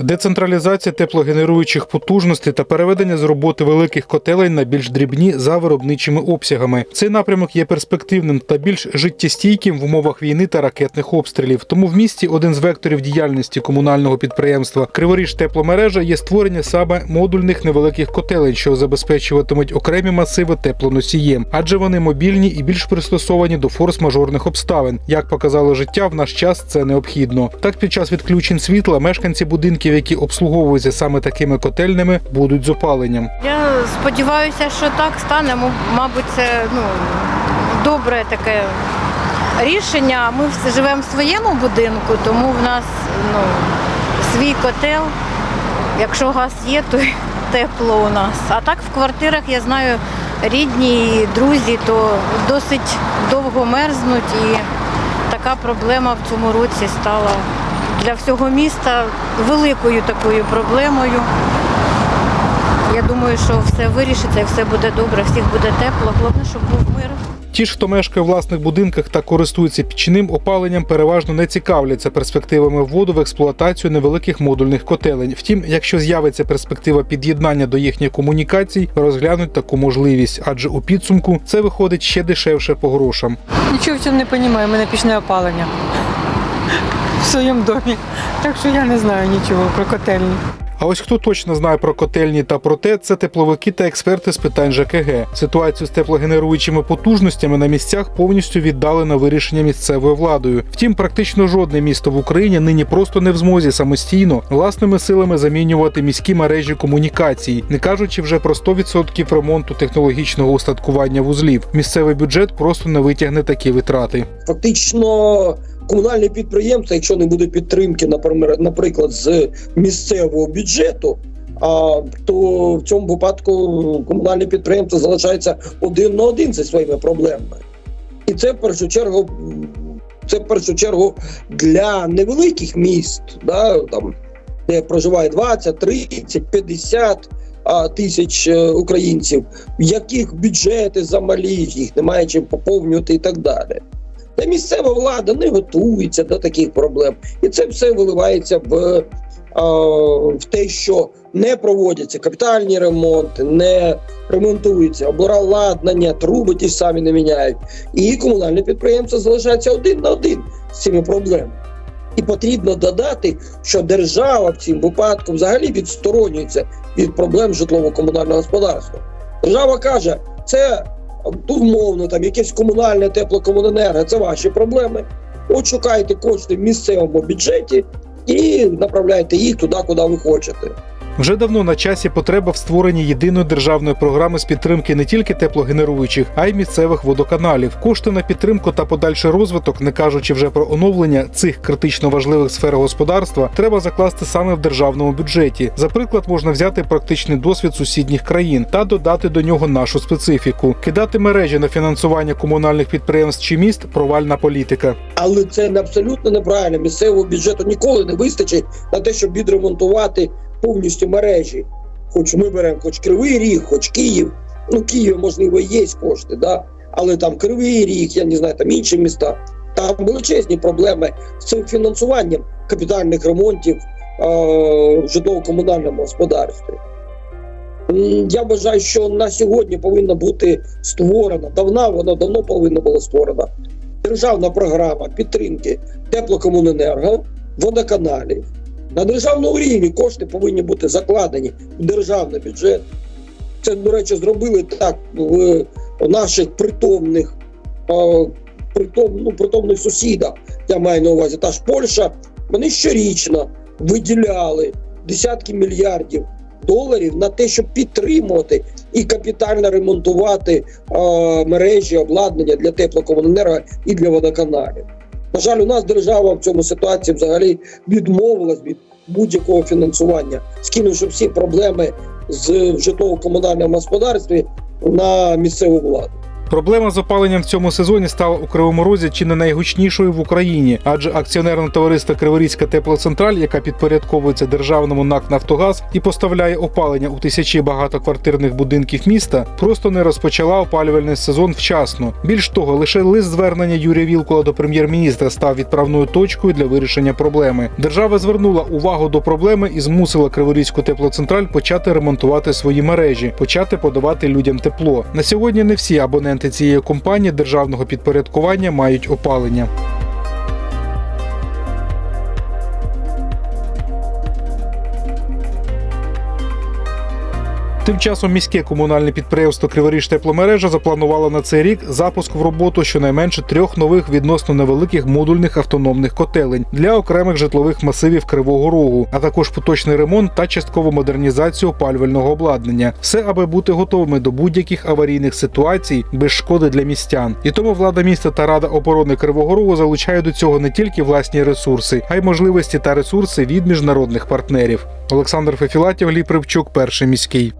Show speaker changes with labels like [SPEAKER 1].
[SPEAKER 1] Децентралізація теплогенеруючих потужностей та переведення з роботи великих котелень на більш дрібні за виробничими обсягами. Цей напрямок є перспективним та більш життєстійким в умовах війни та ракетних обстрілів. Тому в місті один з векторів діяльності комунального підприємства Криворіж тепломережа є створення саме модульних невеликих котелень, що забезпечуватимуть окремі масиви теплоносієм, адже вони мобільні і більш пристосовані до форс-мажорних обставин. Як показало життя, в наш час це необхідно. Так, під час відключень світла мешканці будинків, які обслуговуються саме такими котельнями, будуть з опаленням.
[SPEAKER 2] Я сподіваюся, що так стане. Мабуть, це ну, добре таке рішення. Ми живемо в своєму будинку, тому в нас ну, свій котел. Якщо газ є, то тепло у нас. А так в квартирах я знаю рідні і друзі, то досить довго мерзнуть і така проблема в цьому році стала для всього міста великою такою проблемою. Я думаю, що все вирішиться і все буде добре, всіх буде тепло. Головне, щоб був мир.
[SPEAKER 1] Ті ж, хто мешкає в власних будинках та користується пічним опаленням, переважно не цікавляться перспективами вводу в експлуатацію невеликих модульних котелень. Втім, якщо з'явиться перспектива під'єднання до їхніх комунікацій, розглянуть таку можливість, адже у підсумку це виходить ще дешевше по грошам.
[SPEAKER 3] Нічого в цьому не розумію, у мене пічне опалення своєму домі. Так що я не знаю нічого про котельні.
[SPEAKER 1] А ось хто точно знає про котельні та про те, це тепловики та експерти з питань ЖКГ. Ситуацію з теплогенеруючими потужностями на місцях повністю віддали на вирішення місцевою владою. Втім, практично жодне місто в Україні нині просто не в змозі самостійно власними силами замінювати міські мережі комунікацій, не кажучи вже про 100% ремонту технологічного устаткування вузлів. Місцевий бюджет просто не витягне такі витрати.
[SPEAKER 4] фактично комунальні підприємства, якщо не буде підтримки, наприклад, з місцевого бюджету. А то в цьому випадку комунальне підприємство залишається один на один зі своїми проблемами, і це в першу чергу, це в першу чергу для невеликих міст, да, там, де проживає 20, 30, 50 а, тисяч е, українців, в яких бюджети замалі, їх немає чим поповнювати і так далі. Та місцева влада не готується до таких проблем, і це все виливається в, в те, що не проводяться капітальні ремонти, не ремонтується обладнання, труби ті ж самі не міняють. І комунальне підприємство залишається один на один з цими проблемами. І потрібно додати, що держава в цьому випадку взагалі відсторонюється від проблем житлово-комунального господарства. Держава каже, це умовно там якесь комунальне теплокомуненерго, це ваші проблеми. От шукайте кошти в місцевому бюджеті і направляйте їх туди, куди ви хочете.
[SPEAKER 1] Вже давно на часі потреба в створенні єдиної державної програми з підтримки не тільки теплогенеруючих, а й місцевих водоканалів. Кошти на підтримку та подальший розвиток, не кажучи вже про оновлення цих критично важливих сфер господарства, треба закласти саме в державному бюджеті. За приклад можна взяти практичний досвід сусідніх країн та додати до нього нашу специфіку. Кидати мережі на фінансування комунальних підприємств чи міст провальна політика.
[SPEAKER 4] Але це абсолютно неправильно. Місцевого бюджету ніколи не вистачить на те, щоб відремонтувати повністю мережі. Хоч ми беремо хоч Кривий Ріг, хоч Київ. Ну, Київ, можливо, є кошти, да? але там Кривий Ріг, я не знаю, там інші міста. Там величезні проблеми з цим фінансуванням капітальних ремонтів е- в житлово-комунальному господарстві. Я вважаю, що на сьогодні повинна бути створена, давно вона давно повинна була створена державна програма підтримки теплокомуненерго, водоканалів. На державному рівні кошти повинні бути закладені в державний бюджет. Це, до речі, зробили так в наших притомних, притом, ну, притомних сусідах. Я маю на увазі та ж Польща. Вони щорічно виділяли десятки мільярдів доларів на те, щоб підтримувати і капітально ремонтувати мережі обладнання для теплокомуненерго і для водоканалів. На жаль, у нас держава в цьому ситуації взагалі відмовилась від будь-якого фінансування, скинувши всі проблеми з житлово-комунальному господарстві на місцеву владу.
[SPEAKER 1] Проблема з опаленням в цьому сезоні стала у Кривому Розі чи не найгучнішою в Україні, адже акціонерне товариство Криворізька теплоцентраль, яка підпорядковується державному НАК Нафтогаз і поставляє опалення у тисячі багатоквартирних будинків міста, просто не розпочала опалювальний сезон вчасно. Більш того, лише лист звернення Юрія Вілкула до прем'єр-міністра став відправною точкою для вирішення проблеми. Держава звернула увагу до проблеми і змусила Криворізьку теплоцентраль почати ремонтувати свої мережі, почати подавати людям тепло. На сьогодні не всі абоненти цієї компанії державного підпорядкування мають опалення. Тим часом міське комунальне підприємство Криворіж тепломережа запланувало на цей рік запуск в роботу щонайменше трьох нових відносно невеликих модульних автономних котелень для окремих житлових масивів Кривого Рогу, а також поточний ремонт та часткову модернізацію опалювального обладнання. Все аби бути готовими до будь-яких аварійних ситуацій без шкоди для містян. І тому влада міста та рада оборони Кривого Рогу залучають до цього не тільки власні ресурси, а й можливості та ресурси від міжнародних партнерів. Олександр Фефілатів, Гліб Рибчук, перший міський.